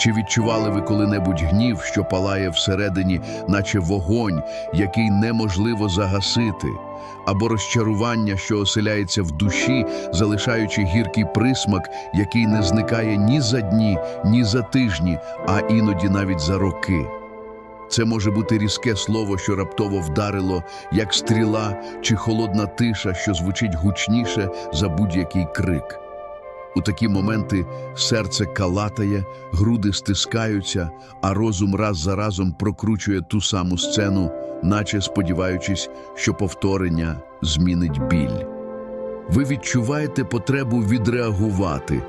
Чи відчували ви коли-небудь гнів, що палає всередині, наче вогонь, який неможливо загасити, або розчарування, що оселяється в душі, залишаючи гіркий присмак, який не зникає ні за дні, ні за тижні, а іноді навіть за роки? Це може бути різке слово, що раптово вдарило, як стріла чи холодна тиша, що звучить гучніше за будь-який крик. У такі моменти серце калатає, груди стискаються, а розум раз за разом прокручує ту саму сцену, наче сподіваючись, що повторення змінить біль. Ви відчуваєте потребу відреагувати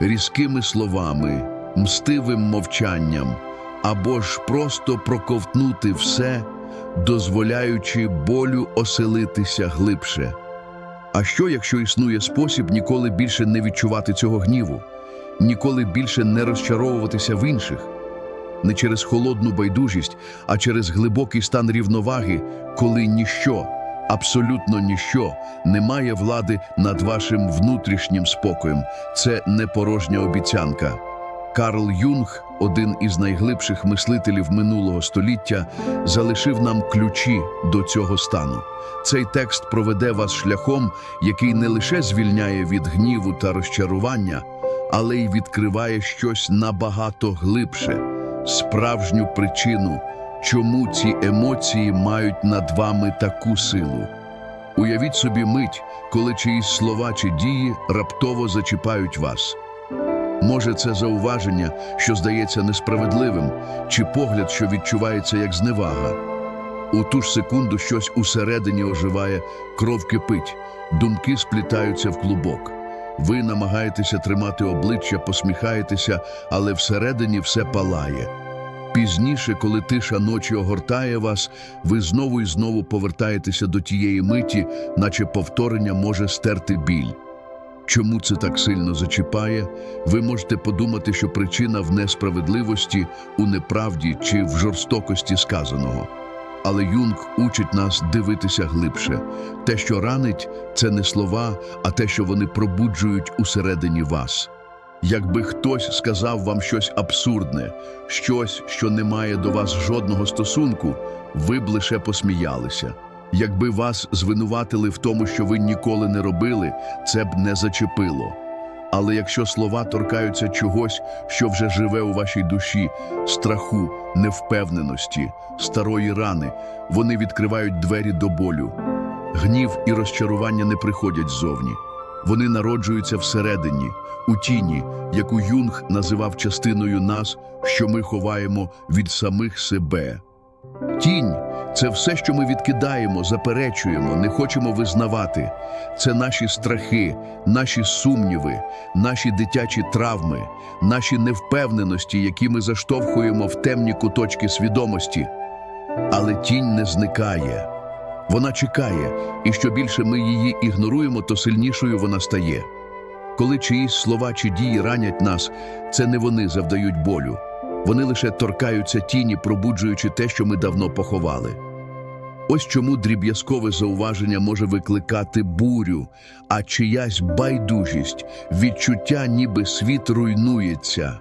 різкими словами, мстивим мовчанням або ж просто проковтнути все, дозволяючи болю оселитися глибше. А що, якщо існує спосіб ніколи більше не відчувати цього гніву, ніколи більше не розчаровуватися в інших? Не через холодну байдужість, а через глибокий стан рівноваги, коли ніщо, абсолютно ніщо не має влади над вашим внутрішнім спокоєм. Це не порожня обіцянка. Карл Юнг, один із найглибших мислителів минулого століття, залишив нам ключі до цього стану. Цей текст проведе вас шляхом, який не лише звільняє від гніву та розчарування, але й відкриває щось набагато глибше, справжню причину, чому ці емоції мають над вами таку силу. Уявіть собі мить, коли чиїсь слова чи дії раптово зачіпають вас. Може, це зауваження, що здається несправедливим, чи погляд, що відчувається як зневага. У ту ж секунду щось усередині оживає, кров кипить, думки сплітаються в клубок. Ви намагаєтеся тримати обличчя, посміхаєтеся, але всередині все палає. Пізніше, коли тиша ночі огортає вас, ви знову і знову повертаєтеся до тієї миті, наче повторення може стерти біль. Чому це так сильно зачіпає? Ви можете подумати, що причина в несправедливості, у неправді чи в жорстокості сказаного. Але Юнг учить нас дивитися глибше. Те, що ранить, це не слова, а те, що вони пробуджують усередині вас. Якби хтось сказав вам щось абсурдне, щось, що не має до вас жодного стосунку, ви б лише посміялися. Якби вас звинуватили в тому, що ви ніколи не робили, це б не зачепило. Але якщо слова торкаються чогось, що вже живе у вашій душі, страху, невпевненості, старої рани, вони відкривають двері до болю. Гнів і розчарування не приходять ззовні. Вони народжуються всередині, у тіні, яку Юнг називав частиною нас, що ми ховаємо від самих себе. Тінь це все, що ми відкидаємо, заперечуємо, не хочемо визнавати. Це наші страхи, наші сумніви, наші дитячі травми, наші невпевненості, які ми заштовхуємо в темні куточки свідомості. Але тінь не зникає. Вона чекає, і що більше ми її ігноруємо, то сильнішою вона стає. Коли чиїсь слова чи дії ранять нас, це не вони завдають болю. Вони лише торкаються тіні, пробуджуючи те, що ми давно поховали. Ось чому дріб'язкове зауваження може викликати бурю, а чиясь байдужість, відчуття, ніби світ руйнується.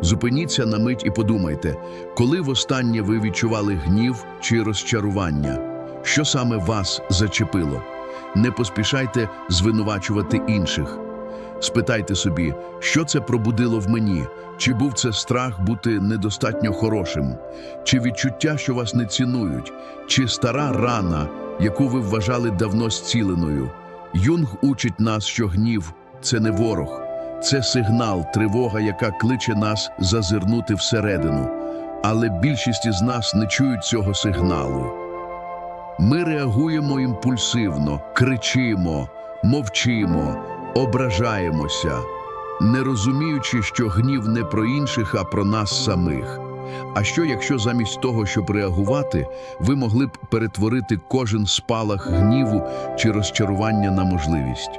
Зупиніться на мить і подумайте, коли востаннє ви відчували гнів чи розчарування, що саме вас зачепило? Не поспішайте звинувачувати інших. Спитайте собі, що це пробудило в мені, чи був це страх бути недостатньо хорошим, чи відчуття, що вас не цінують, чи стара рана, яку ви вважали давно зціленою. Юнг учить нас, що гнів це не ворог, це сигнал, тривога, яка кличе нас зазирнути всередину. Але більшість із нас не чують цього сигналу. Ми реагуємо імпульсивно, кричимо, мовчимо, ображаємося, не розуміючи, що гнів не про інших, а про нас самих. А що, якщо замість того, щоб реагувати, ви могли б перетворити кожен спалах гніву чи розчарування на можливість?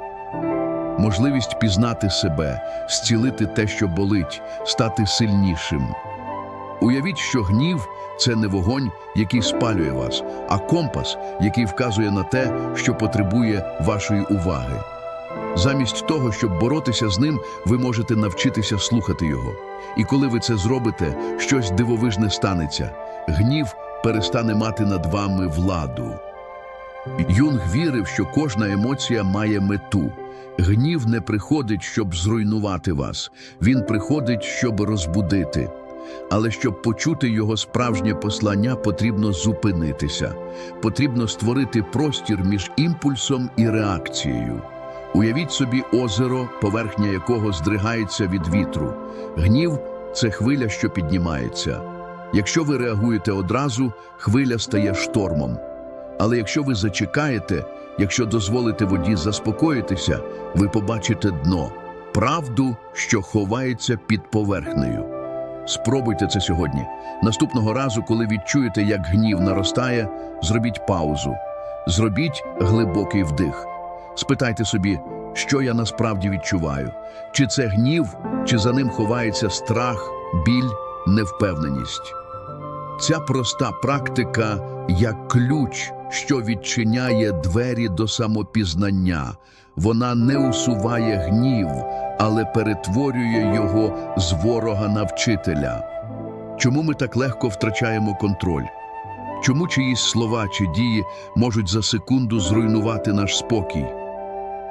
Можливість пізнати себе, зцілити те, що болить, стати сильнішим. Уявіть, що гнів це не вогонь, який спалює вас, а компас, який вказує на те, що потребує вашої уваги. Замість того, щоб боротися з ним, ви можете навчитися слухати його. І коли ви це зробите, щось дивовижне станеться. Гнів перестане мати над вами владу. Юнг вірив, що кожна емоція має мету. Гнів не приходить, щоб зруйнувати вас, він приходить, щоб розбудити. Але щоб почути його справжнє послання, потрібно зупинитися. Потрібно створити простір між імпульсом і реакцією. Уявіть собі озеро, поверхня якого здригається від вітру. Гнів це хвиля, що піднімається. Якщо ви реагуєте одразу, хвиля стає штормом. Але якщо ви зачекаєте, якщо дозволите воді заспокоїтися, ви побачите дно, правду, що ховається під поверхнею. Спробуйте це сьогодні. Наступного разу, коли відчуєте, як гнів наростає, зробіть паузу. Зробіть глибокий вдих. Спитайте собі, що я насправді відчуваю. Чи це гнів, чи за ним ховається страх, біль, невпевненість. Ця проста практика як ключ, що відчиняє двері до самопізнання. Вона не усуває гнів, але перетворює його з ворога на вчителя. Чому ми так легко втрачаємо контроль? Чому чиїсь слова чи дії можуть за секунду зруйнувати наш спокій?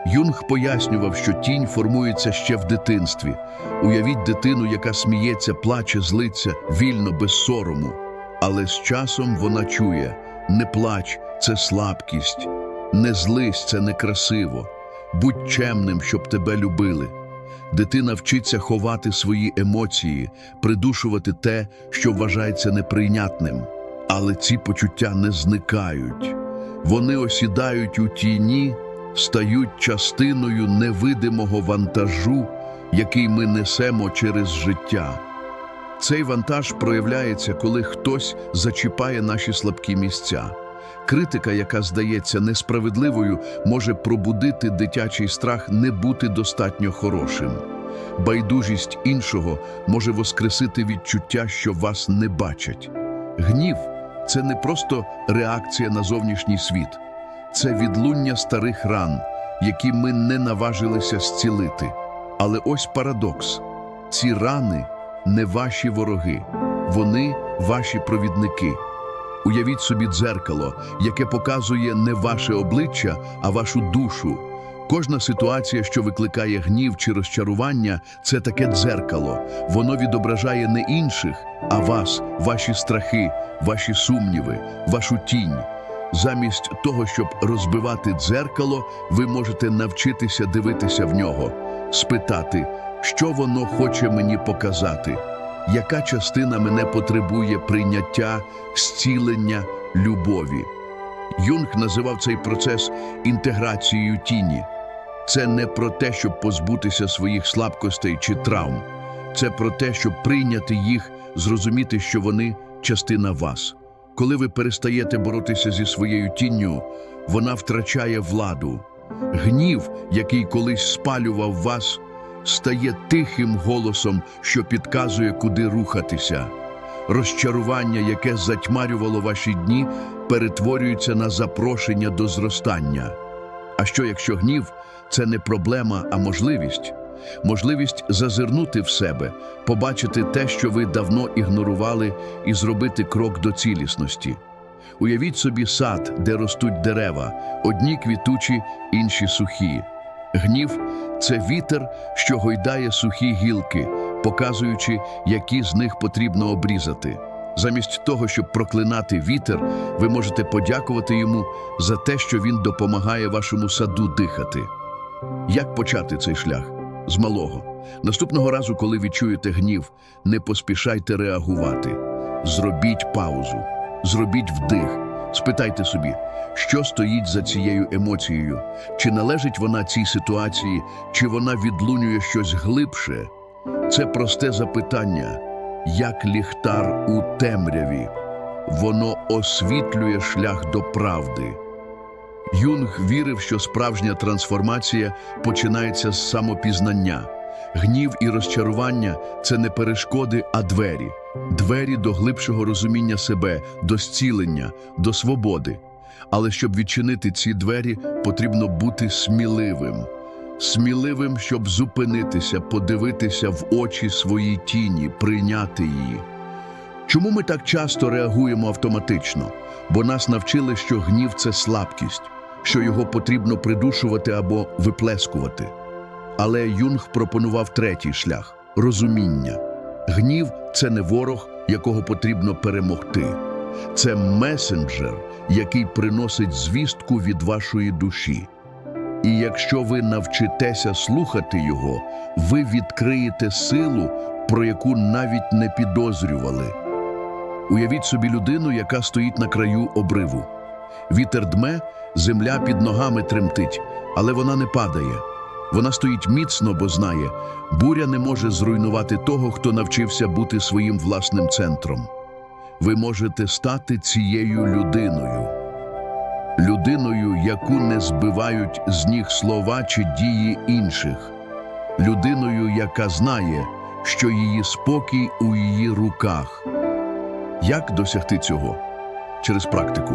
Юнг пояснював, що тінь формується ще в дитинстві. Уявіть дитину, яка сміється, плаче, злиться, вільно, без сорому. Але з часом вона чує: не плач це слабкість, не злись це некрасиво. Будь чемним, щоб тебе любили. Дитина вчиться ховати свої емоції, придушувати те, що вважається неприйнятним. Але ці почуття не зникають. Вони осідають у тіні, стають частиною невидимого вантажу, який ми несемо через життя. Цей вантаж проявляється, коли хтось зачіпає наші слабкі місця. Критика, яка здається несправедливою, може пробудити дитячий страх не бути достатньо хорошим. Байдужість іншого може воскресити відчуття, що вас не бачать. Гнів це не просто реакція на зовнішній світ, це відлуння старих ран, які ми не наважилися зцілити. Але ось парадокс: ці рани не ваші вороги, вони ваші провідники. Уявіть собі дзеркало, яке показує не ваше обличчя, а вашу душу. Кожна ситуація, що викликає гнів чи розчарування, це таке дзеркало. Воно відображає не інших, а вас, ваші страхи, ваші сумніви, вашу тінь. Замість того, щоб розбивати дзеркало, ви можете навчитися дивитися в нього, спитати, що воно хоче мені показати, яка частина мене потребує прийняття, зцілення, любові. Юнг називав цей процес інтеграцією тіні. Це не про те, щоб позбутися своїх слабкостей чи травм. Це про те, щоб прийняти їх, зрозуміти, що вони частина вас. Коли ви перестаєте боротися зі своєю тінню, вона втрачає владу. Гнів, який колись спалював вас, стає тихим голосом, що підказує, куди рухатися. Розчарування, яке затьмарювало ваші дні, перетворюється на запрошення до зростання. А що якщо гнів це не проблема, а можливість? Можливість зазирнути в себе, побачити те, що ви давно ігнорували, і зробити крок до цілісності. Уявіть собі сад, де ростуть дерева, одні квітучі, інші сухі. Гнів це вітер, що гойдає сухі гілки, показуючи, які з них потрібно обрізати. Замість того, щоб проклинати вітер, ви можете подякувати йому за те, що він допомагає вашому саду дихати. Як почати цей шлях? З малого. Наступного разу, коли відчуєте гнів, не поспішайте реагувати. Зробіть паузу, зробіть вдих, спитайте собі, що стоїть за цією емоцією, чи належить вона цій ситуації, чи вона відлунює щось глибше. Це просте запитання, як ліхтар у темряві. Воно освітлює шлях до правди. Юнг вірив, що справжня трансформація починається з самопізнання. Гнів і розчарування це не перешкоди, а двері. Двері до глибшого розуміння себе, до зцілення, до свободи. Але щоб відчинити ці двері, потрібно бути сміливим. сміливим, щоб зупинитися, подивитися в очі своїй тіні, прийняти її. Чому ми так часто реагуємо автоматично? Бо нас навчили, що гнів це слабкість, що його потрібно придушувати або виплескувати. Але Юнг пропонував третій шлях розуміння. Гнів це не ворог, якого потрібно перемогти. Це месенджер, який приносить звістку від вашої душі. І якщо ви навчитеся слухати його, ви відкриєте силу, про яку навіть не підозрювали. Уявіть собі людину, яка стоїть на краю обриву. Вітер дме, земля під ногами тремтить, але вона не падає. Вона стоїть міцно, бо знає, буря не може зруйнувати того, хто навчився бути своїм власним центром. Ви можете стати цією людиною. Людиною, яку не збивають з ніг слова чи дії інших. Людиною, яка знає, що її спокій у її руках. Як досягти цього? Через практику.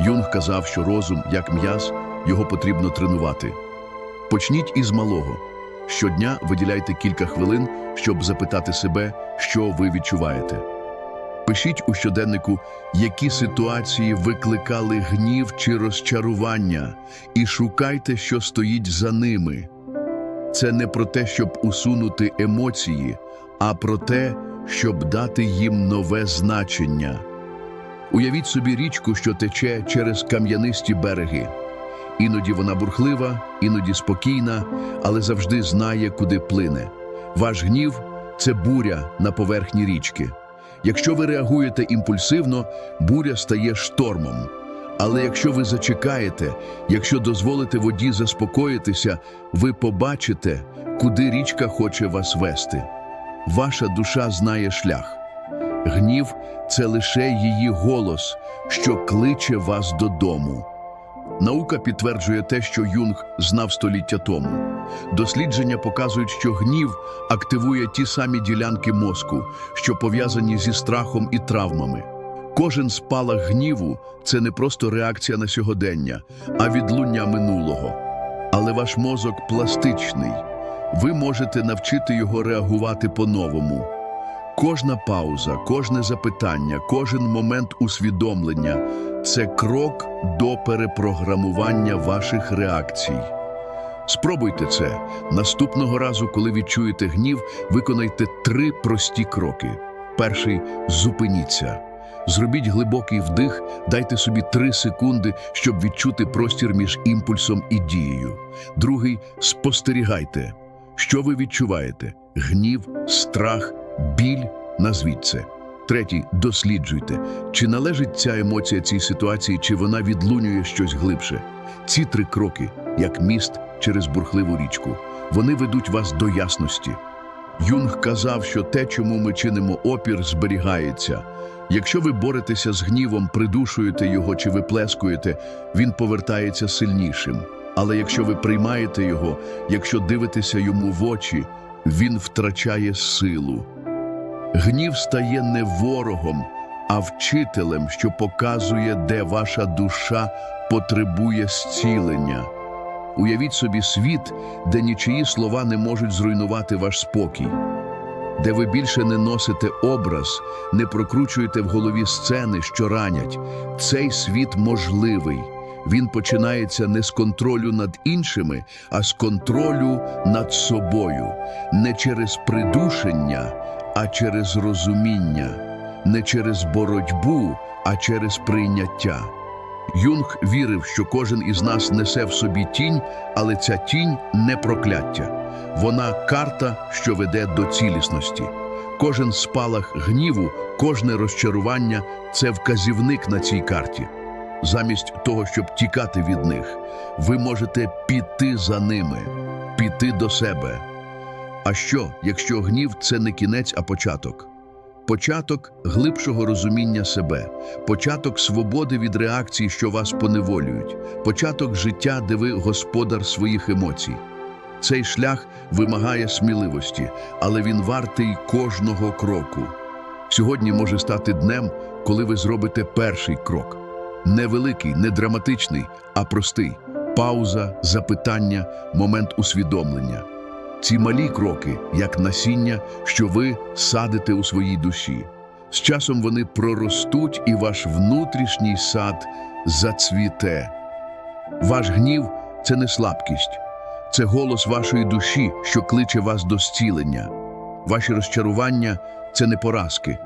Юнг казав, що розум, як м'яз, його потрібно тренувати. Почніть із малого. Щодня виділяйте кілька хвилин, щоб запитати себе, що ви відчуваєте. Пишіть у щоденнику, які ситуації викликали гнів чи розчарування, і шукайте, що стоїть за ними. Це не про те, щоб усунути емоції, а про те, щоб дати їм нове значення. Уявіть собі річку, що тече через кам'янисті береги. Іноді вона бурхлива, іноді спокійна, але завжди знає, куди плине. Ваш гнів це буря на поверхні річки. Якщо ви реагуєте імпульсивно, буря стає штормом. Але якщо ви зачекаєте, якщо дозволите воді заспокоїтися, ви побачите, куди річка хоче вас вести. Ваша душа знає шлях. Гнів це лише її голос, що кличе вас додому. Наука підтверджує те, що Юнг знав століття тому. Дослідження показують, що гнів активує ті самі ділянки мозку, що пов'язані зі страхом і травмами. Кожен спалах гніву це не просто реакція на сьогодення, а відлуння минулого. Але ваш мозок пластичний. Ви можете навчити його реагувати по-новому. Кожна пауза, кожне запитання, кожен момент усвідомлення це крок до перепрограмування ваших реакцій. Спробуйте це. Наступного разу, коли відчуєте гнів, виконайте три прості кроки. Перший зупиніться. Зробіть глибокий вдих, дайте собі три секунди, щоб відчути простір між імпульсом і дією. Другий спостерігайте. Що ви відчуваєте? Гнів, страх, біль? Назвіть це. Третій досліджуйте, чи належить ця емоція цій ситуації, чи вона відлунює щось глибше. Ці три кроки, як міст через бурхливу річку, вони ведуть вас до ясності. Юнг казав, що те, чому ми чинимо опір, зберігається. Якщо ви боретеся з гнівом, придушуєте його чи виплескуєте, він повертається сильнішим. Але якщо ви приймаєте його, якщо дивитеся йому в очі, він втрачає силу. Гнів стає не ворогом, а вчителем, що показує, де ваша душа потребує зцілення. Уявіть собі світ, де нічиї слова не можуть зруйнувати ваш спокій, де ви більше не носите образ, не прокручуєте в голові сцени, що ранять. Цей світ можливий. Він починається не з контролю над іншими, а з контролю над собою, не через придушення, а через розуміння, не через боротьбу, а через прийняття. Юнг вірив, що кожен із нас несе в собі тінь, але ця тінь не прокляття. Вона карта, що веде до цілісності. Кожен спалах гніву, кожне розчарування це вказівник на цій карті. Замість того, щоб тікати від них, ви можете піти за ними, піти до себе. А що, якщо гнів це не кінець, а початок? Початок глибшого розуміння себе, початок свободи від реакцій, що вас поневолюють, початок життя, де ви господар своїх емоцій. Цей шлях вимагає сміливості, але він вартий кожного кроку. Сьогодні може стати днем, коли ви зробите перший крок. Не великий, не драматичний, а простий. пауза, запитання, момент усвідомлення. Ці малі кроки, як насіння, що ви садите у своїй душі. З часом вони проростуть, і ваш внутрішній сад зацвіте. Ваш гнів це не слабкість, це голос вашої душі, що кличе вас до зцілення. Ваші розчарування це не поразки,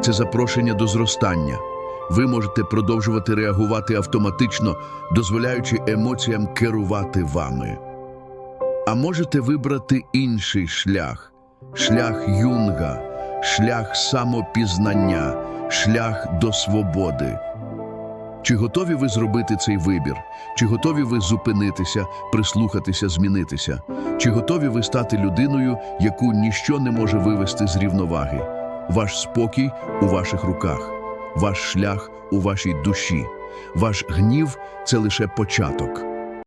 це запрошення до зростання. Ви можете продовжувати реагувати автоматично, дозволяючи емоціям керувати вами. А можете вибрати інший шлях шлях юнга, шлях самопізнання, шлях до свободи. Чи готові ви зробити цей вибір? Чи готові ви зупинитися, прислухатися, змінитися? Чи готові ви стати людиною, яку ніщо не може вивести з рівноваги? Ваш спокій у ваших руках, ваш шлях у вашій душі, ваш гнів це лише початок.